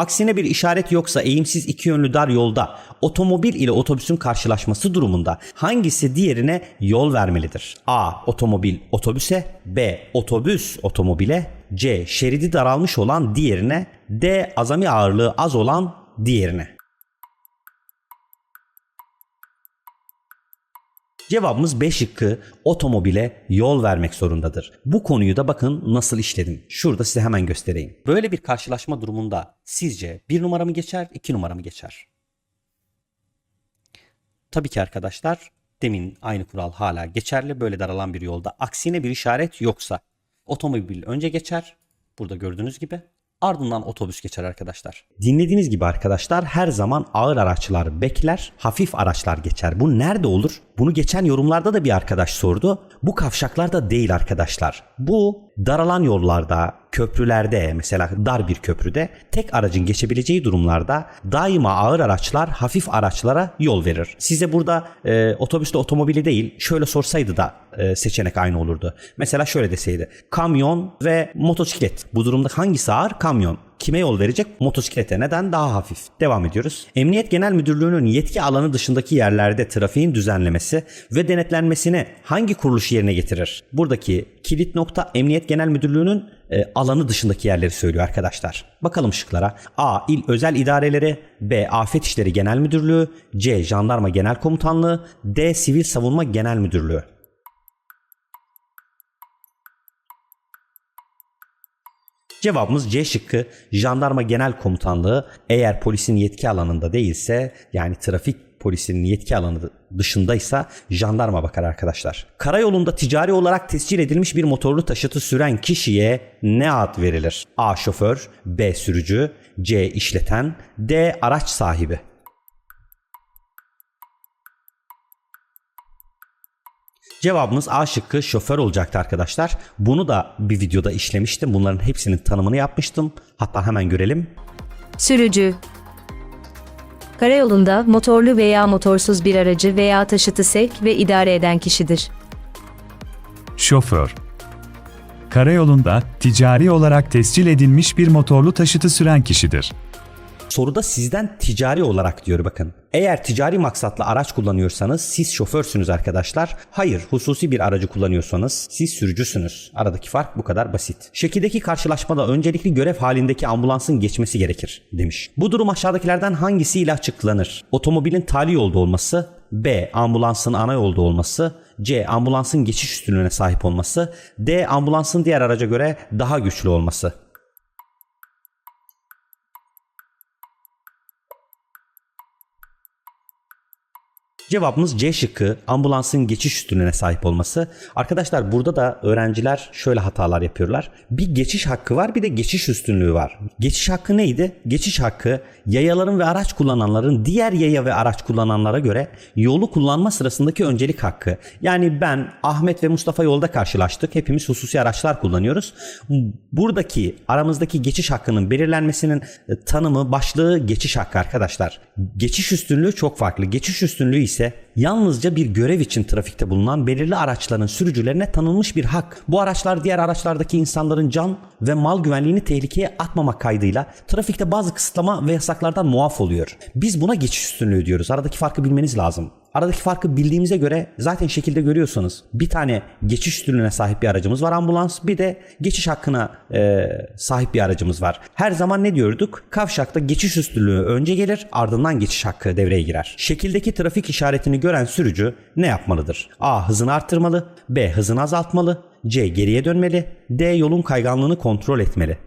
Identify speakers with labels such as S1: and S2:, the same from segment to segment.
S1: Aksine bir işaret yoksa eğimsiz iki yönlü dar yolda otomobil ile otobüsün karşılaşması durumunda hangisi diğerine yol vermelidir? A. Otomobil otobüse B. Otobüs otomobile C. Şeridi daralmış olan diğerine D. Azami ağırlığı az olan diğerine. Cevabımız B şıkkı otomobile yol vermek zorundadır. Bu konuyu da bakın nasıl işledim. Şurada size hemen göstereyim. Böyle bir karşılaşma durumunda sizce bir numara mı geçer, iki numara mı geçer? Tabii ki arkadaşlar demin aynı kural hala geçerli. Böyle daralan bir yolda aksine bir işaret yoksa otomobil önce geçer. Burada gördüğünüz gibi ardından otobüs geçer arkadaşlar. Dinlediğiniz gibi arkadaşlar her zaman ağır araçlar bekler, hafif araçlar geçer. Bu nerede olur? Bunu geçen yorumlarda da bir arkadaş sordu. Bu kavşaklarda değil arkadaşlar. Bu daralan yollarda, köprülerde mesela dar bir köprüde tek aracın geçebileceği durumlarda daima ağır araçlar hafif araçlara yol verir. Size burada e, otobüsle otomobili değil şöyle sorsaydı da e, seçenek aynı olurdu. Mesela şöyle deseydi kamyon ve motosiklet bu durumda hangisi ağır? Kamyon. Kime yol verecek? Motosiklete. Neden? Daha hafif. Devam ediyoruz. Emniyet Genel Müdürlüğü'nün yetki alanı dışındaki yerlerde trafiğin düzenlemesi ve denetlenmesini hangi kuruluş yerine getirir? Buradaki kilit nokta Emniyet Genel Müdürlüğü'nün e, alanı dışındaki yerleri söylüyor arkadaşlar. Bakalım şıklara. A. İl Özel İdareleri B. Afet İşleri Genel Müdürlüğü C. Jandarma Genel Komutanlığı D. Sivil Savunma Genel Müdürlüğü Cevabımız C şıkkı jandarma genel komutanlığı eğer polisin yetki alanında değilse yani trafik polisinin yetki alanı dışındaysa jandarma bakar arkadaşlar. Karayolunda ticari olarak tescil edilmiş bir motorlu taşıtı süren kişiye ne ad verilir? A. Şoför B. Sürücü C. işleten D. Araç sahibi Cevabımız A şıkkı şoför olacaktı arkadaşlar. Bunu da bir videoda işlemiştim. Bunların hepsinin tanımını yapmıştım. Hatta hemen görelim.
S2: Sürücü Karayolunda motorlu veya motorsuz bir aracı veya taşıtı sevk ve idare eden kişidir.
S3: Şoför Karayolunda ticari olarak tescil edilmiş bir motorlu taşıtı süren kişidir.
S1: Soruda sizden ticari olarak diyor bakın. Eğer ticari maksatla araç kullanıyorsanız siz şoförsünüz arkadaşlar. Hayır hususi bir aracı kullanıyorsanız siz sürücüsünüz. Aradaki fark bu kadar basit. Şekildeki karşılaşmada öncelikli görev halindeki ambulansın geçmesi gerekir demiş. Bu durum aşağıdakilerden hangisiyle açıklanır? Otomobilin tali yolda olması, B. Ambulansın ana yolda olması, C. Ambulansın geçiş üstünlüğüne sahip olması, D. Ambulansın diğer araca göre daha güçlü olması. Cevabımız C şıkkı ambulansın geçiş üstünlüğüne sahip olması. Arkadaşlar burada da öğrenciler şöyle hatalar yapıyorlar. Bir geçiş hakkı var bir de geçiş üstünlüğü var. Geçiş hakkı neydi? Geçiş hakkı yayaların ve araç kullananların diğer yaya ve araç kullananlara göre yolu kullanma sırasındaki öncelik hakkı. Yani ben Ahmet ve Mustafa yolda karşılaştık. Hepimiz hususi araçlar kullanıyoruz. Buradaki aramızdaki geçiş hakkının belirlenmesinin e, tanımı başlığı geçiş hakkı arkadaşlar. Geçiş üstünlüğü çok farklı. Geçiş üstünlüğü ise mese yalnızca bir görev için trafikte bulunan belirli araçların sürücülerine tanınmış bir hak. Bu araçlar diğer araçlardaki insanların can ve mal güvenliğini tehlikeye atmamak kaydıyla trafikte bazı kısıtlama ve yasaklardan muaf oluyor. Biz buna geçiş üstünlüğü diyoruz. Aradaki farkı bilmeniz lazım. Aradaki farkı bildiğimize göre zaten şekilde görüyorsanız bir tane geçiş üstünlüğüne sahip bir aracımız var ambulans bir de geçiş hakkına e, sahip bir aracımız var. Her zaman ne diyorduk? Kavşakta geçiş üstünlüğü önce gelir ardından geçiş hakkı devreye girer. Şekildeki trafik işaretini gören sürücü ne yapmalıdır? A. Hızını arttırmalı B. Hızını azaltmalı C. Geriye dönmeli D. Yolun kayganlığını kontrol etmeli.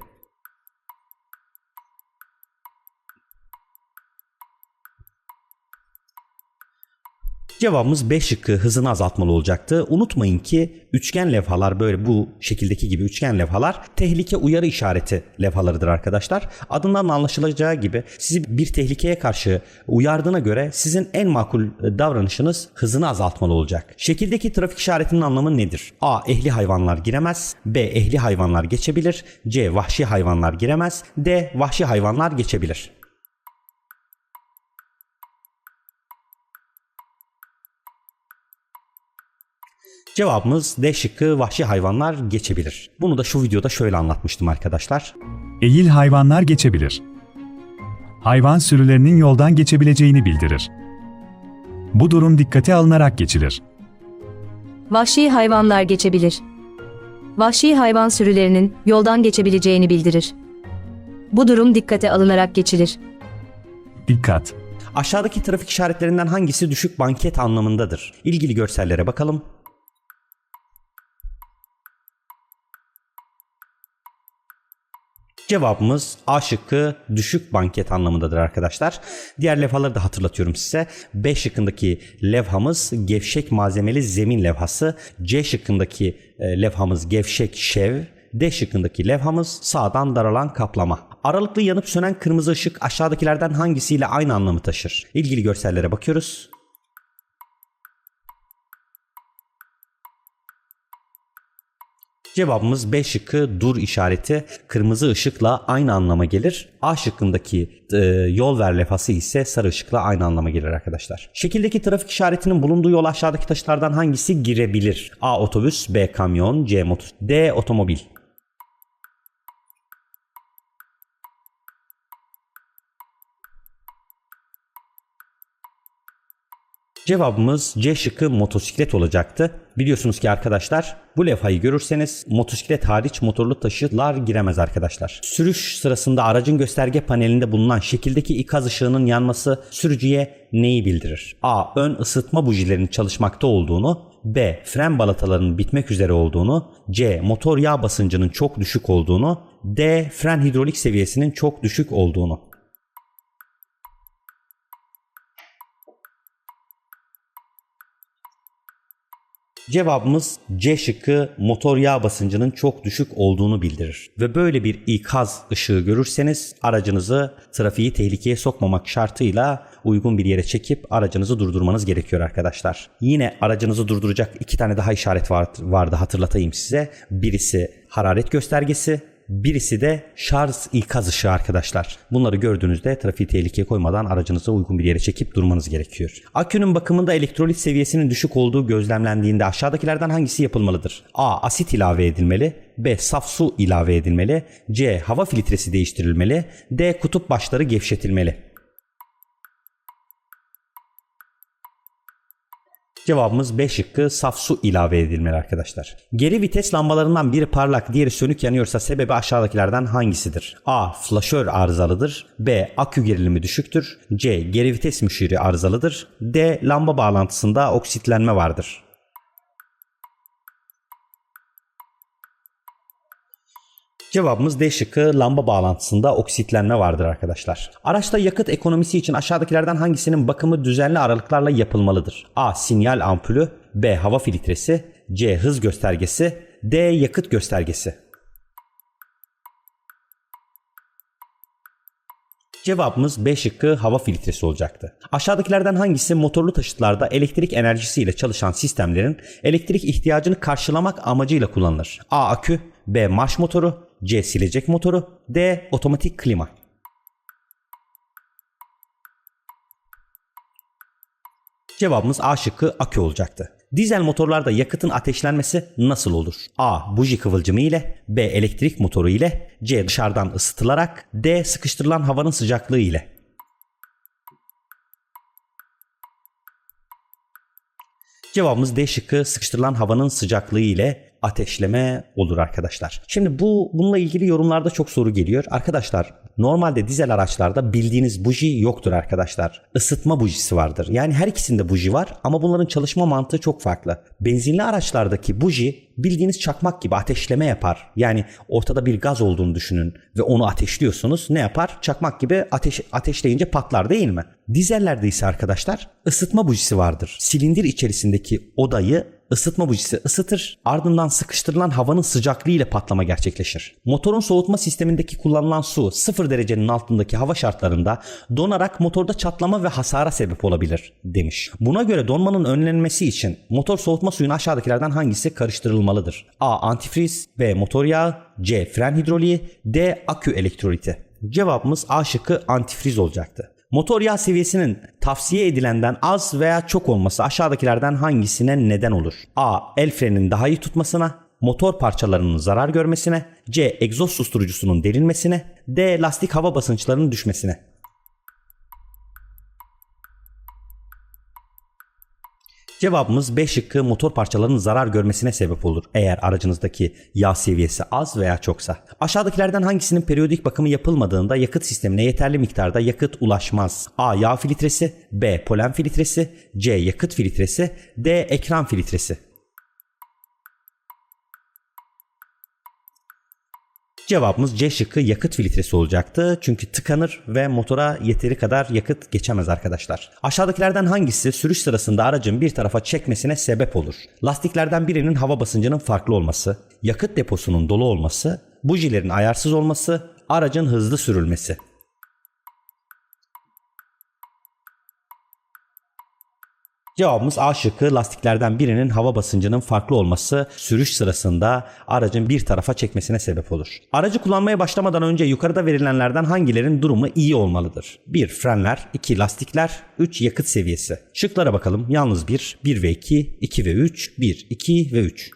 S1: Cevabımız B şıkkı hızını azaltmalı olacaktı. Unutmayın ki üçgen levhalar böyle bu şekildeki gibi üçgen levhalar tehlike uyarı işareti levhalarıdır arkadaşlar. Adından anlaşılacağı gibi sizi bir tehlikeye karşı uyardığına göre sizin en makul davranışınız hızını azaltmalı olacak. Şekildeki trafik işaretinin anlamı nedir? A. Ehli hayvanlar giremez. B. Ehli hayvanlar geçebilir. C. Vahşi hayvanlar giremez. D. Vahşi hayvanlar geçebilir. Cevabımız D şıkkı vahşi hayvanlar geçebilir. Bunu da şu videoda şöyle anlatmıştım arkadaşlar.
S3: Eğil hayvanlar geçebilir. hayvan sürülerinin yoldan geçebileceğini bildirir. Bu durum dikkate alınarak geçilir.
S2: Vahşi hayvanlar geçebilir. Vahşi hayvan sürülerinin yoldan geçebileceğini bildirir. Bu durum dikkate alınarak geçilir.
S3: Dikkat!
S1: Aşağıdaki trafik işaretlerinden hangisi düşük banket anlamındadır? İlgili görsellere bakalım. Cevabımız A şıkkı düşük banket anlamındadır arkadaşlar. Diğer levhaları da hatırlatıyorum size. B şıkkındaki levhamız gevşek malzemeli zemin levhası. C şıkkındaki e, levhamız gevşek şev. D şıkkındaki levhamız sağdan daralan kaplama. Aralıklı yanıp sönen kırmızı ışık aşağıdakilerden hangisiyle aynı anlamı taşır? İlgili görsellere bakıyoruz. Cevabımız B şıkkı dur işareti kırmızı ışıkla aynı anlama gelir. A şıkkındaki e, yol ver lefası ise sarı ışıkla aynı anlama gelir arkadaşlar. Şekildeki trafik işaretinin bulunduğu yol aşağıdaki taşıtlardan hangisi girebilir? A otobüs, B kamyon, C motor, D otomobil. Cevabımız C şıkkı motosiklet olacaktı. Biliyorsunuz ki arkadaşlar bu levhayı görürseniz motosiklet hariç motorlu taşıtlar giremez arkadaşlar. Sürüş sırasında aracın gösterge panelinde bulunan şekildeki ikaz ışığının yanması sürücüye neyi bildirir? A. Ön ısıtma bujilerinin çalışmakta olduğunu, B. Fren balatalarının bitmek üzere olduğunu, C. Motor yağ basıncının çok düşük olduğunu, D. Fren hidrolik seviyesinin çok düşük olduğunu. Cevabımız C şıkkı motor yağ basıncının çok düşük olduğunu bildirir. Ve böyle bir ikaz ışığı görürseniz aracınızı trafiği tehlikeye sokmamak şartıyla uygun bir yere çekip aracınızı durdurmanız gerekiyor arkadaşlar. Yine aracınızı durduracak iki tane daha işaret var- vardı hatırlatayım size. Birisi hararet göstergesi, Birisi de şarj ikaz ışığı arkadaşlar. Bunları gördüğünüzde trafiği tehlikeye koymadan aracınızı uygun bir yere çekip durmanız gerekiyor. Akünün bakımında elektrolit seviyesinin düşük olduğu gözlemlendiğinde aşağıdakilerden hangisi yapılmalıdır? A. Asit ilave edilmeli. B. Saf su ilave edilmeli. C. Hava filtresi değiştirilmeli. D. Kutup başları gevşetilmeli. Cevabımız B şıkkı saf su ilave edilmeli arkadaşlar. Geri vites lambalarından biri parlak diğeri sönük yanıyorsa sebebi aşağıdakilerden hangisidir? A. Flaşör arızalıdır. B. Akü gerilimi düşüktür. C. Geri vites müşiri arızalıdır. D. Lamba bağlantısında oksitlenme vardır. Cevabımız D şıkkı lamba bağlantısında oksitlenme vardır arkadaşlar. Araçta yakıt ekonomisi için aşağıdakilerden hangisinin bakımı düzenli aralıklarla yapılmalıdır? A. Sinyal ampulü B. Hava filtresi C. Hız göstergesi D. Yakıt göstergesi Cevabımız B şıkkı hava filtresi olacaktı. Aşağıdakilerden hangisi motorlu taşıtlarda elektrik enerjisiyle çalışan sistemlerin elektrik ihtiyacını karşılamak amacıyla kullanılır? A. Akü B. Marş motoru C. Silecek motoru D. Otomatik klima Cevabımız A şıkkı akü olacaktı. Dizel motorlarda yakıtın ateşlenmesi nasıl olur? A. Buji kıvılcımı ile B. Elektrik motoru ile C. Dışarıdan ısıtılarak D. Sıkıştırılan havanın sıcaklığı ile Cevabımız D şıkkı sıkıştırılan havanın sıcaklığı ile ateşleme olur arkadaşlar. Şimdi bu bununla ilgili yorumlarda çok soru geliyor. Arkadaşlar normalde dizel araçlarda bildiğiniz buji yoktur arkadaşlar. Isıtma bujisi vardır. Yani her ikisinde buji var ama bunların çalışma mantığı çok farklı. Benzinli araçlardaki buji bildiğiniz çakmak gibi ateşleme yapar. Yani ortada bir gaz olduğunu düşünün ve onu ateşliyorsunuz. Ne yapar? Çakmak gibi ateş ateşleyince patlar değil mi? Dizellerde ise arkadaşlar ısıtma bujisi vardır. Silindir içerisindeki odayı ısıtma bujisi ısıtır. Ardından sıkıştırılan havanın sıcaklığı ile patlama gerçekleşir. Motorun soğutma sistemindeki kullanılan su 0 derecenin altındaki hava şartlarında donarak motorda çatlama ve hasara sebep olabilir demiş. Buna göre donmanın önlenmesi için motor soğutma suyunu aşağıdakilerden hangisi karıştırılmalıdır? A. Antifriz B. Motor yağı C. Fren hidroliği D. Akü elektroliti. Cevabımız A şıkkı antifriz olacaktı. Motor yağ seviyesinin tavsiye edilenden az veya çok olması aşağıdakilerden hangisine neden olur? A. El freninin daha iyi tutmasına, motor parçalarının zarar görmesine, C. Egzoz susturucusunun delinmesine, D. Lastik hava basınçlarının düşmesine. Cevabımız B şıkkı motor parçalarının zarar görmesine sebep olur eğer aracınızdaki yağ seviyesi az veya çoksa. Aşağıdakilerden hangisinin periyodik bakımı yapılmadığında yakıt sistemine yeterli miktarda yakıt ulaşmaz? A. Yağ filtresi B. Polen filtresi C. Yakıt filtresi D. Ekran filtresi Cevabımız C şıkkı yakıt filtresi olacaktı. Çünkü tıkanır ve motora yeteri kadar yakıt geçemez arkadaşlar. Aşağıdakilerden hangisi sürüş sırasında aracın bir tarafa çekmesine sebep olur? Lastiklerden birinin hava basıncının farklı olması, yakıt deposunun dolu olması, bujilerin ayarsız olması, aracın hızlı sürülmesi. Cevabımız A şıkkı lastiklerden birinin hava basıncının farklı olması sürüş sırasında aracın bir tarafa çekmesine sebep olur. Aracı kullanmaya başlamadan önce yukarıda verilenlerden hangilerin durumu iyi olmalıdır? 1. Frenler 2. Lastikler 3. Yakıt seviyesi. Şıklara bakalım. Yalnız 1, 1 ve 2, 2 ve 3, 1, 2 ve 3.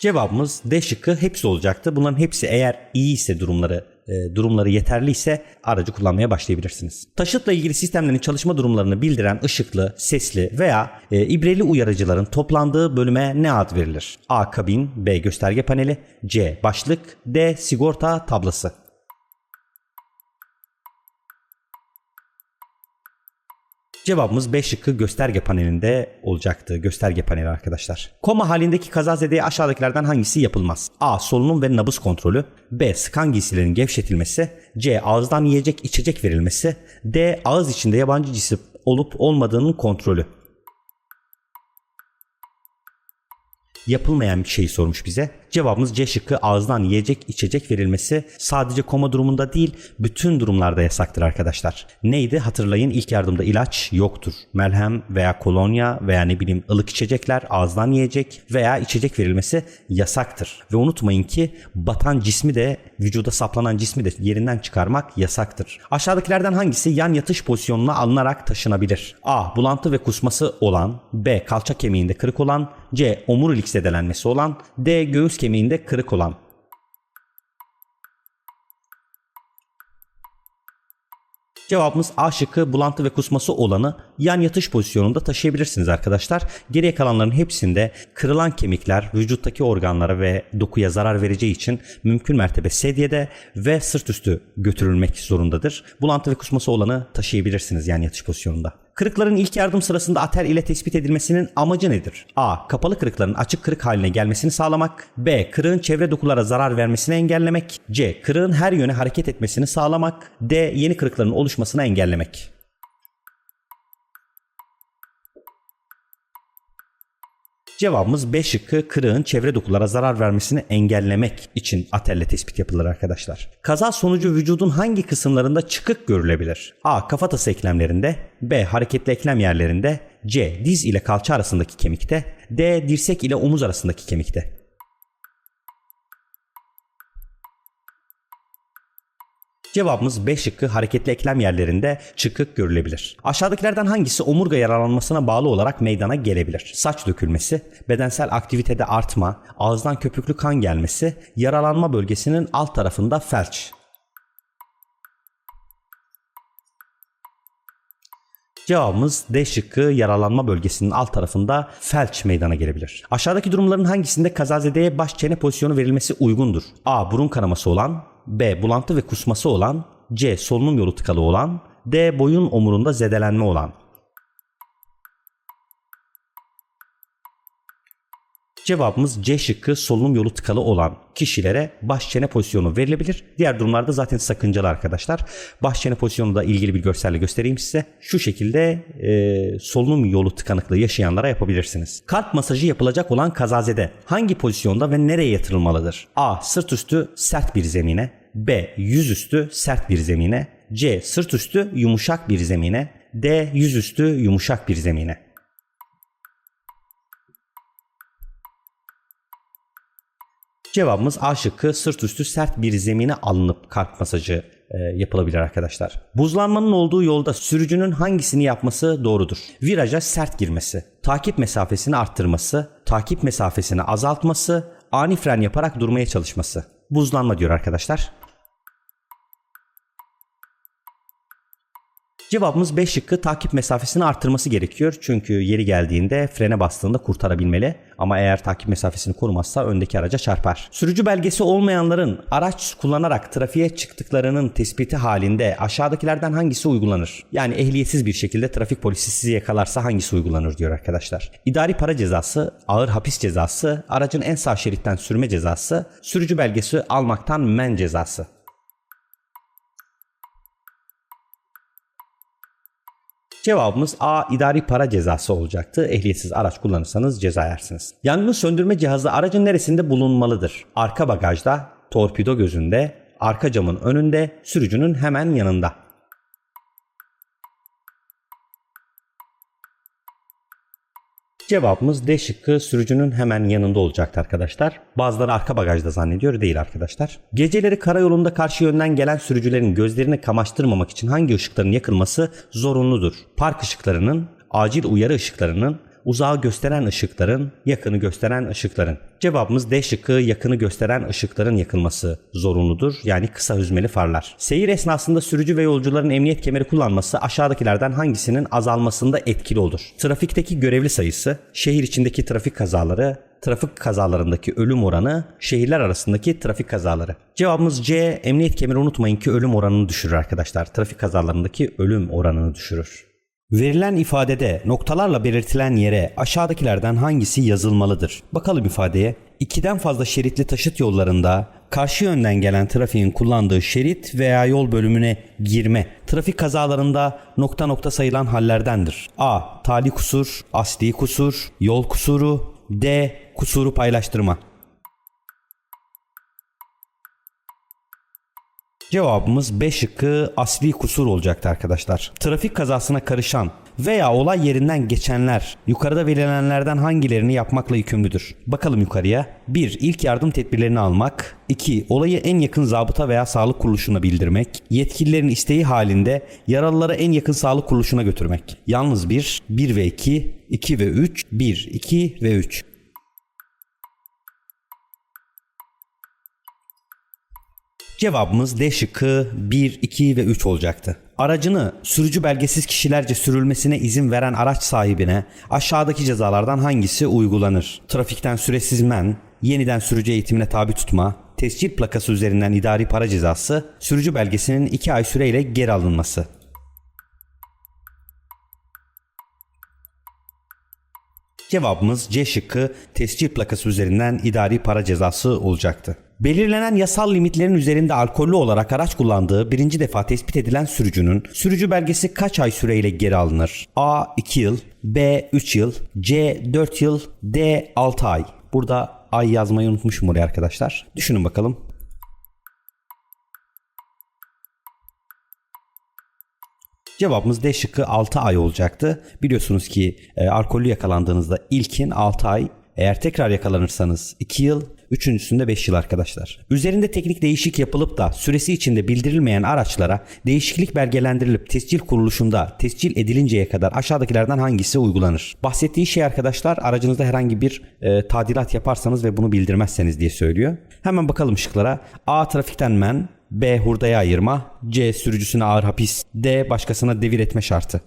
S1: Cevabımız D şıkkı hepsi olacaktı. Bunların hepsi eğer iyi ise durumları durumları yeterli ise aracı kullanmaya başlayabilirsiniz. Taşıtla ilgili sistemlerin çalışma durumlarını bildiren ışıklı, sesli veya e, ibreli uyarıcıların toplandığı bölüme ne ad verilir? A. Kabin B. Gösterge paneli C. Başlık D. Sigorta tablası Cevabımız B şıkkı gösterge panelinde olacaktı. Gösterge paneli arkadaşlar. Koma halindeki kazazedeye aşağıdakilerden hangisi yapılmaz? A. Solunum ve nabız kontrolü. B. Sıkan giysilerin gevşetilmesi. C. Ağızdan yiyecek içecek verilmesi. D. Ağız içinde yabancı cisim olup olmadığının kontrolü. yapılmayan bir şeyi sormuş bize. Cevabımız C şıkkı ağızdan yiyecek içecek verilmesi sadece koma durumunda değil bütün durumlarda yasaktır arkadaşlar. Neydi hatırlayın ilk yardımda ilaç yoktur. Melhem veya kolonya veya ne bileyim ılık içecekler ağızdan yiyecek veya içecek verilmesi yasaktır. Ve unutmayın ki batan cismi de vücuda saplanan cismi de yerinden çıkarmak yasaktır. Aşağıdakilerden hangisi yan yatış pozisyonuna alınarak taşınabilir? A. Bulantı ve kusması olan B. Kalça kemiğinde kırık olan C. Omurilik zedelenmesi olan D. Göğüs kemiğinde kırık olan Cevabımız A şıkkı bulantı ve kusması olanı yan yatış pozisyonunda taşıyabilirsiniz arkadaşlar. Geriye kalanların hepsinde kırılan kemikler vücuttaki organlara ve dokuya zarar vereceği için mümkün mertebe sedyede ve sırt üstü götürülmek zorundadır. Bulantı ve kusması olanı taşıyabilirsiniz yan yatış pozisyonunda. Kırıkların ilk yardım sırasında atel ile tespit edilmesinin amacı nedir? A. Kapalı kırıkların açık kırık haline gelmesini sağlamak. B. Kırığın çevre dokulara zarar vermesini engellemek. C. Kırığın her yöne hareket etmesini sağlamak. D. Yeni kırıkların oluşmasını engellemek. Cevabımız B şıkkı kırığın çevre dokulara zarar vermesini engellemek için atelle tespit yapılır arkadaşlar. Kaza sonucu vücudun hangi kısımlarında çıkık görülebilir? A. Kafatası eklemlerinde B. Hareketli eklem yerlerinde C. Diz ile kalça arasındaki kemikte D. Dirsek ile omuz arasındaki kemikte Cevabımız B şıkkı hareketli eklem yerlerinde çıkık görülebilir. Aşağıdakilerden hangisi omurga yaralanmasına bağlı olarak meydana gelebilir? Saç dökülmesi, bedensel aktivitede artma, ağızdan köpüklü kan gelmesi, yaralanma bölgesinin alt tarafında felç. Cevabımız D şıkkı yaralanma bölgesinin alt tarafında felç meydana gelebilir. Aşağıdaki durumların hangisinde kazazedeye baş çene pozisyonu verilmesi uygundur? A. Burun kanaması olan B. Bulantı ve kusması olan C. Solunum yolu tıkalı olan D. Boyun omurunda zedelenme olan Cevabımız C şıkkı solunum yolu tıkalı olan kişilere baş çene pozisyonu verilebilir. Diğer durumlarda zaten sakıncalı arkadaşlar. Baş çene pozisyonu da ilgili bir görselle göstereyim size. Şu şekilde e, solunum yolu tıkanıklığı yaşayanlara yapabilirsiniz. Kalp masajı yapılacak olan kazazede hangi pozisyonda ve nereye yatırılmalıdır? A. Sırt üstü sert bir zemine. B. Yüzüstü sert bir zemine. C. Sırt üstü yumuşak bir zemine. D. Yüzüstü yumuşak bir zemine. Cevabımız A şıkkı sırt üstü sert bir zemine alınıp kalp masajı e, yapılabilir arkadaşlar. Buzlanmanın olduğu yolda sürücünün hangisini yapması doğrudur? Viraja sert girmesi, takip mesafesini arttırması, takip mesafesini azaltması, ani fren yaparak durmaya çalışması. Buzlanma diyor arkadaşlar. Cevabımız B şıkkı takip mesafesini arttırması gerekiyor. Çünkü yeri geldiğinde frene bastığında kurtarabilmeli. Ama eğer takip mesafesini korumazsa öndeki araca çarpar. Sürücü belgesi olmayanların araç kullanarak trafiğe çıktıklarının tespiti halinde aşağıdakilerden hangisi uygulanır? Yani ehliyetsiz bir şekilde trafik polisi sizi yakalarsa hangisi uygulanır diyor arkadaşlar. İdari para cezası, ağır hapis cezası, aracın en sağ şeritten sürme cezası, sürücü belgesi almaktan men cezası. Cevabımız A idari para cezası olacaktı. Ehliyetsiz araç kullanırsanız ceza yersiniz. Yangın söndürme cihazı aracın neresinde bulunmalıdır? Arka bagajda, torpido gözünde, arka camın önünde, sürücünün hemen yanında. Cevabımız D şıkkı sürücünün hemen yanında olacaktı arkadaşlar. Bazıları arka bagajda zannediyor değil arkadaşlar. Geceleri karayolunda karşı yönden gelen sürücülerin gözlerini kamaştırmamak için hangi ışıkların yakılması zorunludur? Park ışıklarının, acil uyarı ışıklarının, uzağı gösteren ışıkların, yakını gösteren ışıkların. Cevabımız D şıkkı yakını gösteren ışıkların yakılması zorunludur. Yani kısa hüzmeli farlar. Seyir esnasında sürücü ve yolcuların emniyet kemeri kullanması aşağıdakilerden hangisinin azalmasında etkili olur? Trafikteki görevli sayısı, şehir içindeki trafik kazaları, trafik kazalarındaki ölüm oranı, şehirler arasındaki trafik kazaları. Cevabımız C. Emniyet kemeri unutmayın ki ölüm oranını düşürür arkadaşlar. Trafik kazalarındaki ölüm oranını düşürür. Verilen ifadede noktalarla belirtilen yere aşağıdakilerden hangisi yazılmalıdır? Bakalım ifadeye. İkiden fazla şeritli taşıt yollarında karşı yönden gelen trafiğin kullandığı şerit veya yol bölümüne girme trafik kazalarında nokta nokta sayılan hallerdendir. A. Tali kusur, asli kusur, yol kusuru, D. Kusuru paylaştırma. Cevabımız B şıkkı asli kusur olacaktı arkadaşlar. Trafik kazasına karışan veya olay yerinden geçenler yukarıda verilenlerden hangilerini yapmakla yükümlüdür? Bakalım yukarıya. 1. İlk yardım tedbirlerini almak. 2. Olayı en yakın zabıta veya sağlık kuruluşuna bildirmek. Yetkililerin isteği halinde yaralıları en yakın sağlık kuruluşuna götürmek. Yalnız 1, 1 ve 2, 2 ve 3, 1, 2 ve 3. Cevabımız D şıkkı 1, 2 ve 3 olacaktı. Aracını sürücü belgesiz kişilerce sürülmesine izin veren araç sahibine aşağıdaki cezalardan hangisi uygulanır? Trafikten süresiz men, yeniden sürücü eğitimine tabi tutma, tescil plakası üzerinden idari para cezası, sürücü belgesinin 2 ay süreyle geri alınması. Cevabımız C şıkkı tescil plakası üzerinden idari para cezası olacaktı. Belirlenen yasal limitlerin üzerinde alkollü olarak araç kullandığı birinci defa tespit edilen sürücünün sürücü belgesi kaç ay süreyle geri alınır? A 2 yıl, B 3 yıl, C 4 yıl, D 6 ay. Burada ay yazmayı unutmuşum oraya arkadaşlar. Düşünün bakalım. Cevabımız D şıkkı 6 ay olacaktı. Biliyorsunuz ki e, alkollü yakalandığınızda ilkin 6 ay, eğer tekrar yakalanırsanız 2 yıl, üçüncüsünde 5 yıl arkadaşlar. Üzerinde teknik değişik yapılıp da süresi içinde bildirilmeyen araçlara değişiklik belgelendirilip tescil kuruluşunda tescil edilinceye kadar aşağıdakilerden hangisi uygulanır? Bahsettiği şey arkadaşlar aracınızda herhangi bir e, tadilat yaparsanız ve bunu bildirmezseniz diye söylüyor. Hemen bakalım şıklara. A. Trafikten men, B. Hurdaya ayırma, C. Sürücüsüne ağır hapis, D. Başkasına devir etme şartı.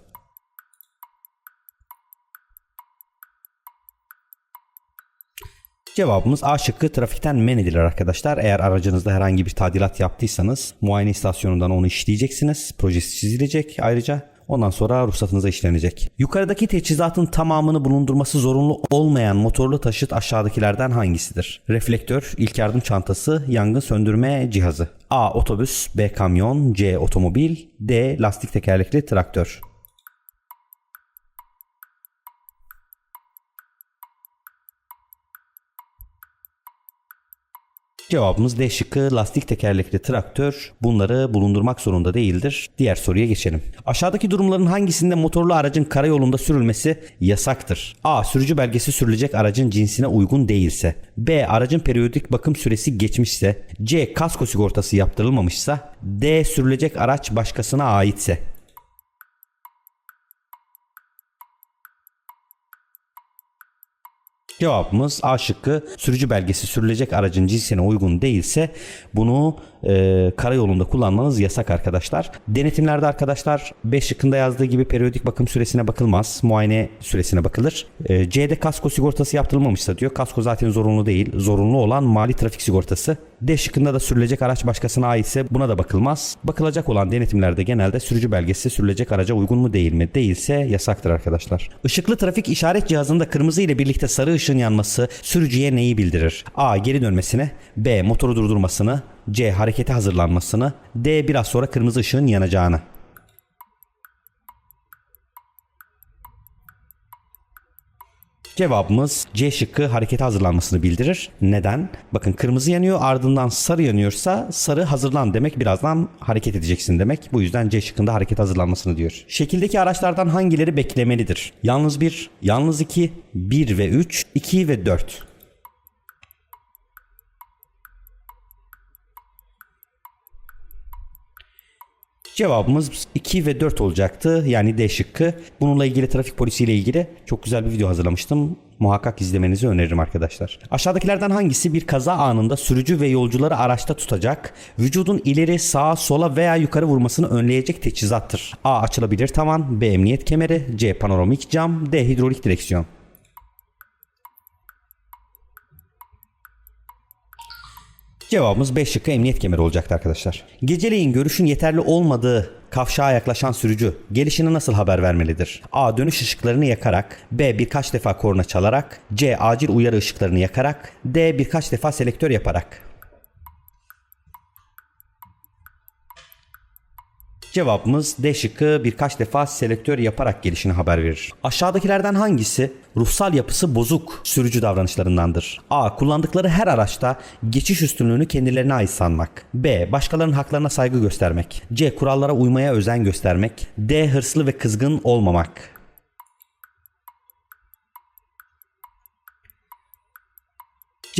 S1: Cevabımız A şıkkı trafikten men edilir arkadaşlar. Eğer aracınızda herhangi bir tadilat yaptıysanız muayene istasyonundan onu işleyeceksiniz. Projesi çizilecek ayrıca. Ondan sonra ruhsatınıza işlenecek. Yukarıdaki teçhizatın tamamını bulundurması zorunlu olmayan motorlu taşıt aşağıdakilerden hangisidir? Reflektör, ilk yardım çantası, yangın söndürme cihazı. A. Otobüs, B. Kamyon, C. Otomobil, D. Lastik tekerlekli traktör. Cevabımız D şıkkı lastik tekerlekli traktör bunları bulundurmak zorunda değildir. Diğer soruya geçelim. Aşağıdaki durumların hangisinde motorlu aracın karayolunda sürülmesi yasaktır? A. Sürücü belgesi sürülecek aracın cinsine uygun değilse. B. Aracın periyodik bakım süresi geçmişse. C. Kasko sigortası yaptırılmamışsa. D. Sürülecek araç başkasına aitse. Cevabımız A şıkkı sürücü belgesi sürülecek aracın cinsine uygun değilse bunu e, karayolunda kullanmanız yasak arkadaşlar. Denetimlerde arkadaşlar 5 şıkkında yazdığı gibi periyodik bakım süresine bakılmaz. Muayene süresine bakılır. E, C'de kasko sigortası yaptırılmamışsa diyor. Kasko zaten zorunlu değil. Zorunlu olan mali trafik sigortası. D şıkkında da sürülecek araç başkasına aitse buna da bakılmaz. Bakılacak olan denetimlerde genelde sürücü belgesi sürülecek araca uygun mu değil mi? Değilse yasaktır arkadaşlar. Işıklı trafik işaret cihazında kırmızı ile birlikte sarı ışığın yanması sürücüye neyi bildirir? A. Geri dönmesini B. Motoru durdurmasını C. Harekete hazırlanmasını D. Biraz sonra kırmızı ışığın yanacağını. Cevabımız C şıkkı harekete hazırlanmasını bildirir. Neden? Bakın kırmızı yanıyor ardından sarı yanıyorsa sarı hazırlan demek birazdan hareket edeceksin demek. Bu yüzden C şıkkında hareket hazırlanmasını diyor. Şekildeki araçlardan hangileri beklemelidir? Yalnız 1, yalnız 2, 1 ve 3, 2 ve 4. Cevabımız 2 ve 4 olacaktı. Yani D şıkkı. Bununla ilgili trafik polisiyle ilgili çok güzel bir video hazırlamıştım. Muhakkak izlemenizi öneririm arkadaşlar. Aşağıdakilerden hangisi bir kaza anında sürücü ve yolcuları araçta tutacak, vücudun ileri, sağa, sola veya yukarı vurmasını önleyecek teçhizattır? A. Açılabilir tavan, B. Emniyet kemeri, C. Panoramik cam, D. Hidrolik direksiyon. Cevabımız 5 şıkkı emniyet kemeri olacaktı arkadaşlar. Geceleyin görüşün yeterli olmadığı kavşağa yaklaşan sürücü gelişini nasıl haber vermelidir? A. Dönüş ışıklarını yakarak B. Birkaç defa korna çalarak C. Acil uyarı ışıklarını yakarak D. Birkaç defa selektör yaparak Cevabımız D şıkkı birkaç defa selektör yaparak gelişini haber verir. Aşağıdakilerden hangisi ruhsal yapısı bozuk sürücü davranışlarındandır? A. Kullandıkları her araçta geçiş üstünlüğünü kendilerine ait sanmak. B. Başkalarının haklarına saygı göstermek. C. Kurallara uymaya özen göstermek. D. Hırslı ve kızgın olmamak.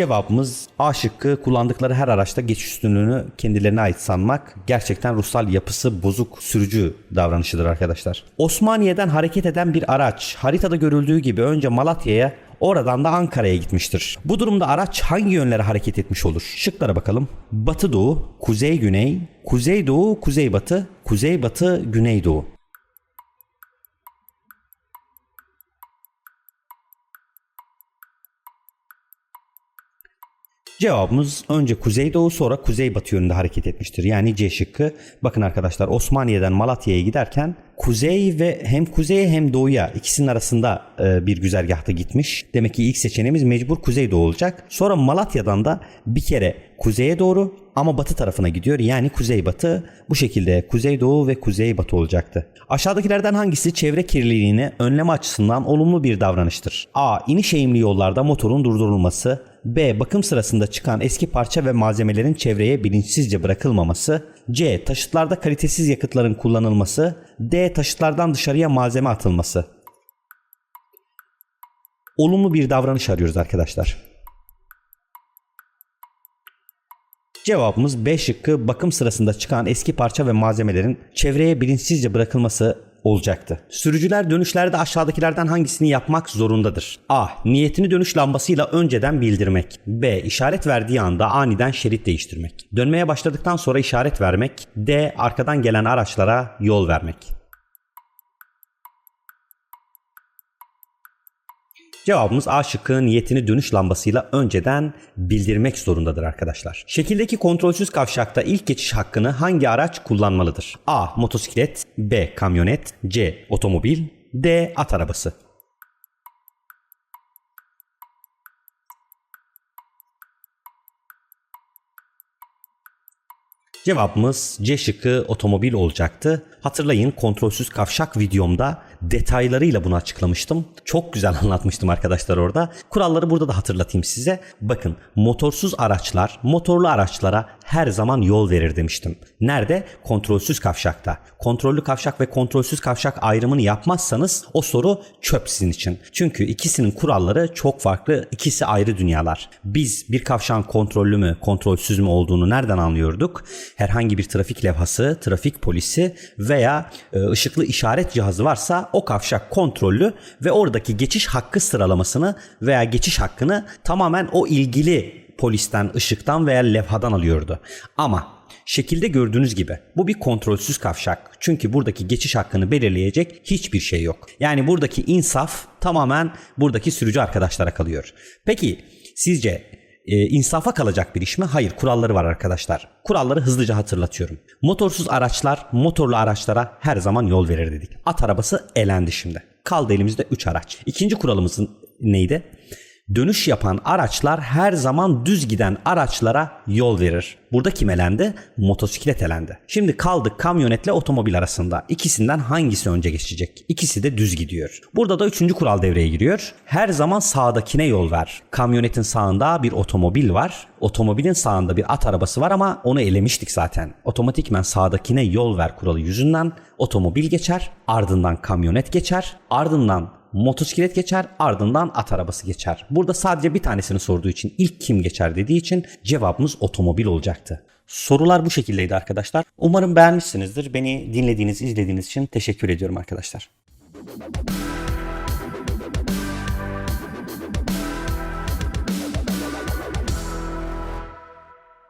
S1: Cevabımız A şıkkı kullandıkları her araçta geçiş üstünlüğünü kendilerine ait sanmak gerçekten ruhsal yapısı bozuk sürücü davranışıdır arkadaşlar. Osmaniye'den hareket eden bir araç haritada görüldüğü gibi önce Malatya'ya oradan da Ankara'ya gitmiştir. Bu durumda araç hangi yönlere hareket etmiş olur? Şıklara bakalım. Batı doğu, kuzey güney, kuzey doğu, kuzey batı, kuzey batı, güney doğu. Cevabımız önce kuzeydoğu sonra kuzeybatı yönünde hareket etmiştir. Yani C şıkkı. Bakın arkadaşlar Osmaniye'den Malatya'ya giderken kuzey ve hem kuzeye hem doğuya ikisinin arasında e, bir güzergahta gitmiş. Demek ki ilk seçeneğimiz mecbur kuzeydoğu olacak. Sonra Malatya'dan da bir kere kuzeye doğru ama batı tarafına gidiyor. Yani kuzeybatı bu şekilde kuzeydoğu ve kuzeybatı olacaktı. Aşağıdakilerden hangisi çevre kirliliğini önleme açısından olumlu bir davranıştır? A. İniş eğimli yollarda motorun durdurulması. B. Bakım sırasında çıkan eski parça ve malzemelerin çevreye bilinçsizce bırakılmaması. C. Taşıtlarda kalitesiz yakıtların kullanılması. D. Taşıtlardan dışarıya malzeme atılması. Olumlu bir davranış arıyoruz arkadaşlar. Cevabımız B şıkkı bakım sırasında çıkan eski parça ve malzemelerin çevreye bilinçsizce bırakılması olacaktı. Sürücüler dönüşlerde aşağıdakilerden hangisini yapmak zorundadır? A. Niyetini dönüş lambasıyla önceden bildirmek. B. İşaret verdiği anda aniden şerit değiştirmek. Dönmeye başladıktan sonra işaret vermek. D. Arkadan gelen araçlara yol vermek. Cevabımız A şıkkı niyetini dönüş lambasıyla önceden bildirmek zorundadır arkadaşlar. Şekildeki kontrolsüz kavşakta ilk geçiş hakkını hangi araç kullanmalıdır? A. Motosiklet B. Kamyonet C. Otomobil D. At arabası Cevabımız C şıkkı otomobil olacaktı. Hatırlayın kontrolsüz kavşak videomda detaylarıyla bunu açıklamıştım. Çok güzel anlatmıştım arkadaşlar orada. Kuralları burada da hatırlatayım size. Bakın motorsuz araçlar motorlu araçlara her zaman yol verir demiştim. Nerede? Kontrolsüz kavşakta. Kontrollü kavşak ve kontrolsüz kavşak ayrımını yapmazsanız o soru çöp sizin için. Çünkü ikisinin kuralları çok farklı. İkisi ayrı dünyalar. Biz bir kavşağın kontrollü mü, kontrolsüz mü olduğunu nereden anlıyorduk? Herhangi bir trafik levhası, trafik polisi veya e, ışıklı işaret cihazı varsa o kavşak kontrollü ve oradaki geçiş hakkı sıralamasını veya geçiş hakkını tamamen o ilgili polisten, ışıktan veya levhadan alıyordu. Ama şekilde gördüğünüz gibi bu bir kontrolsüz kavşak. Çünkü buradaki geçiş hakkını belirleyecek hiçbir şey yok. Yani buradaki insaf tamamen buradaki sürücü arkadaşlara kalıyor. Peki sizce e, insafa kalacak bir iş mi? Hayır kuralları var arkadaşlar. Kuralları hızlıca hatırlatıyorum. Motorsuz araçlar motorlu araçlara her zaman yol verir dedik. At arabası elendi şimdi. Kaldı elimizde 3 araç. İkinci kuralımızın neydi? Dönüş yapan araçlar her zaman düz giden araçlara yol verir. Burada kim elendi? Motosiklet elendi. Şimdi kaldık kamyonetle otomobil arasında. İkisinden hangisi önce geçecek? İkisi de düz gidiyor. Burada da üçüncü kural devreye giriyor. Her zaman sağdakine yol ver. Kamyonetin sağında bir otomobil var. Otomobilin sağında bir at arabası var ama onu elemiştik zaten. Otomatikmen sağdakine yol ver kuralı yüzünden otomobil geçer, ardından kamyonet geçer, ardından motosiklet geçer ardından at arabası geçer. Burada sadece bir tanesini sorduğu için ilk kim geçer dediği için cevabımız otomobil olacaktı. Sorular bu şekildeydi arkadaşlar. Umarım beğenmişsinizdir. Beni dinlediğiniz, izlediğiniz için teşekkür ediyorum arkadaşlar.